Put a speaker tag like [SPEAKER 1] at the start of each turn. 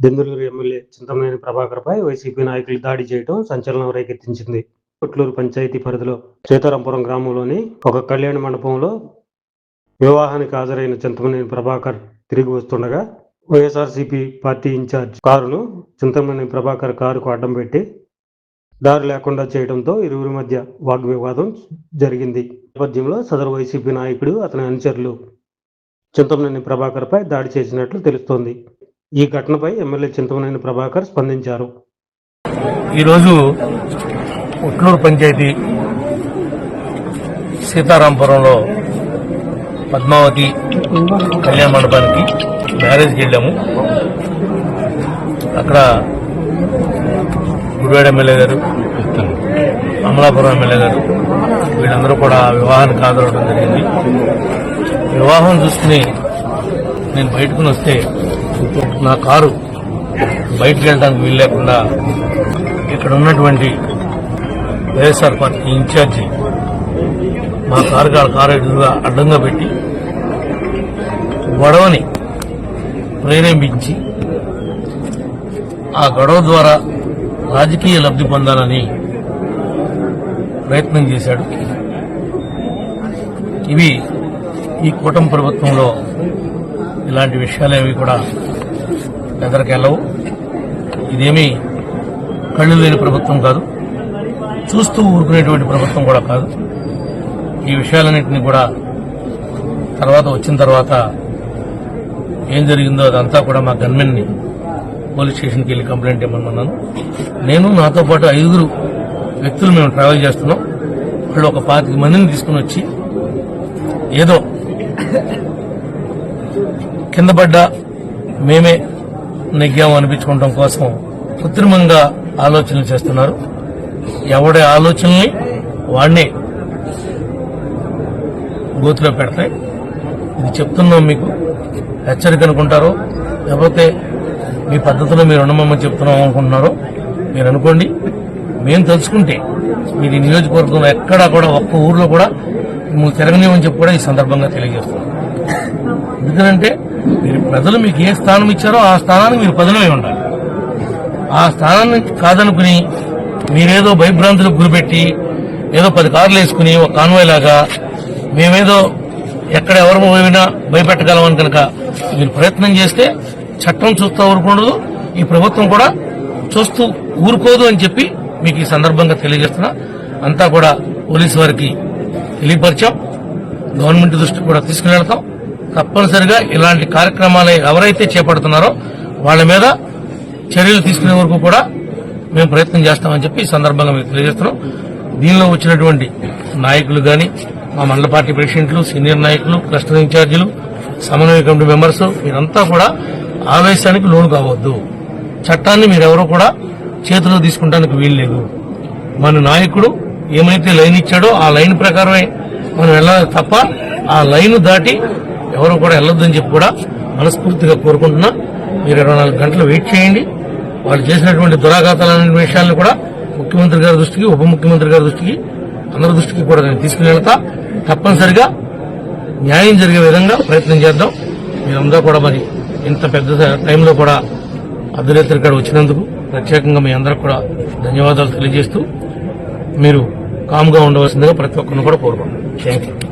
[SPEAKER 1] Denduluru MLA Chintamaneni ప్రభాకర్పై YCP నాయకులు దాడి చేయడం సంచలనం రేకెత్తించింది. పుట్లూరు పంచాయతీ పరిధిలో సీతారాంపురం గ్రామంలోని ఒక కళ్యాణ మండపంలో వివాహానికి హాజరైన చింతమనేని ప్రభాకర్ తిరిగి వస్తుండగా వైఎస్ఆర్సీపీ పార్టీ ఇన్ఛార్జ్ కారును చింతమనేని ప్రభాకర్ కారుకు అడ్డం పెట్టి దారి లేకుండా చేయడంతో ఇరువురి మధ్య వాగ్వివాదం జరిగింది. నేపథ్యంలో సదరు వైసీపీ నాయకుడు అతని అనుచరులు చింతమనేని ప్రభాకర్పై దాడి చేసినట్లు తెలుస్తోంది. ఈ ఘటనపై ఎమ్మెల్యే చింతమనేని ప్రభాకర్ స్పందించారు.
[SPEAKER 2] ఈరోజు ఉట్లూరు పంచాయతీ సీతారాంపురంలో పద్మావతి కళ్యాణ మండపానికి మ్యారేజ్కి వెళ్ళాము. అక్కడ గుడివాడ ఎమ్మెల్యే గారు అమలాపురం ఎమ్మెల్యే గారు వీళ్ళందరూ కూడా వివాహానికి హాజరవడం జరిగింది. వివాహం చూసుకుని నేను బయటకుని వస్తే నా కారు బయటకు వెళ్ళడానికి వీలు లేకుండా ఇక్కడ ఉన్నటువంటి వైఎస్ఆర్ పార్టీ ఇన్ఛార్జి మా కారు కాడ కారు ఎదురుగా అడ్డంగా పెట్టి గొడవని ప్రేరేపించి ఆ గొడవ ద్వారా రాజకీయ లబ్ధి పొందాలని ప్రయత్నం చేశాడు. ఇవి ఈ కూటమి ప్రభుత్వంలో ఇలాంటి విషయాలేవి కూడా ఎదరికెళ్ళవు ఇదేమీ కళ్ళు లేని ప్రభుత్వం కాదు. చూస్తూ ఊరుకునేటువంటి ప్రభుత్వం కూడా కాదు. ఈ విషయాలన్నింటినీ కూడా తర్వాత వచ్చిన తర్వాత ఏం జరిగిందో అదంతా కూడా మా గన్మెన్ని పోలీస్ స్టేషన్కి వెళ్ళి కంప్లైంట్ ఇవ్వమన్నాను నేను నాతో పాటు ఐదుగురు వ్యక్తులు మేము ట్రావెల్ చేస్తున్నాం. వాళ్ళు ఒక పాతిక మందిని తీసుకుని వచ్చి ఏదో కింద పడ్డ మేమే నెగ్గాం అనిపించుకోవడం కోసం కృత్రిమంగా ఆలోచనలు చేస్తున్నారు. ఎవడి ఆలోచనల్ని వాడినే గోతులో పెడతాయి. ఇది చెప్తున్నాం మీకు. హెచ్చరిక అనుకుంటారో. లేకపోతే మీ పద్ధతిలో మీరు ఉండమని చెప్తున్నాం అనుకుంటున్నారో. మీరు అనుకోండి. మేము తెలుసుకుంటే మీరు నియోజకవర్గంలో ఎక్కడా కూడా ఒక్క ఊర్లో కూడా మేము తిరగనివ్వని చెప్పి కూడా ఈ సందర్భంగా తెలియజేస్తున్నాం. ఎందుకంటే మీరు ప్రజలు మీకు ఏ స్థానం ఇచ్చారో ఆ స్థానానికి మీరు ప్రజలమై ఉండాలి. ఆ స్థానాన్ని కాదనుకుని మీరేదో భయభ్రాంతులకు గురిపెట్టి ఏదో పది కార్లు వేసుకుని ఒక కాన్వాయ్ లాగా మేమేదో ఎక్కడ ఎవరు పోయినా భయపెట్టగలమని కనుక మీరు ప్రయత్నం చేస్తే చట్టం చూస్తూ ఊరుకుండదు ఈ ప్రభుత్వం కూడా చూస్తూ ఊరుకోదు అని చెప్పి మీకు ఈ సందర్భంగా తెలియజేస్తున్నా. అంతా కూడా పోలీసు వారికి తెలియపరిచాం. గవర్నమెంట్ దృష్టికి కూడా తీసుకుని వెళ్తాం. తప్పనిసరిగా ఇలాంటి కార్యక్రమాలు ఎవరైతే చేపడుతున్నారో వాళ్ళ మీద చర్యలు తీసుకునే వరకు కూడా మేము ప్రయత్నం చేస్తామని చెప్పి ఈ సందర్భంగా మీకు తెలియజేస్తున్నాం. దీనిలో వచ్చినటువంటి నాయకులు గాని మా మండల పార్టీ ప్రెసిడెంట్లు సీనియర్ నాయకులు క్లస్టర్ ఇన్ఛార్జీలు సమన్వయ కమిటీ మెంబర్స్ మీరంతా కూడా ఆవేశానికి లోను కావద్దు. చట్టాన్ని మీరెవరూ కూడా చేతిలో తీసుకుంటానికి వీల్లేదు. మన నాయకుడు ఏమైతే లైన్ ఇచ్చాడో ఆ లైన్ ప్రకారమే మనం వెళ్ళాలి తప్ప ఆ లైన్ దాటి ఎవరు కూడా వెళ్ళొద్దని చెప్పి కూడా మనస్ఫూర్తిగా కోరుకుంటున్నా. మీరు ఇరవై నాలుగు గంటలు వెయిట్ చేయండి. వాళ్ళు చేసినటువంటి దురాఘాతాలనే విషయాలను కూడా ముఖ్యమంత్రి గారి దృష్టికి ఉప ముఖ్యమంత్రి గారి దృష్టికి అందరి దృష్టికి కూడా నేను తీసుకుని వెళ్తా. తప్పనిసరిగా న్యాయం జరిగే విధంగా ప్రయత్నం చేద్దాం. మీరందరూ కూడా మరి ఇంత పెద్ద టైంలో కూడా అర్ధరాత్రి ఇక్కడ వచ్చినందుకు ప్రత్యేకంగా మీ అందరికి కూడా ధన్యవాదాలు తెలియజేస్తూ మీరు కామ్గా ఉండవలసిందిగా ప్రతి ఒక్కరిని కూడా కోరుకుంటున్నాను. Thank you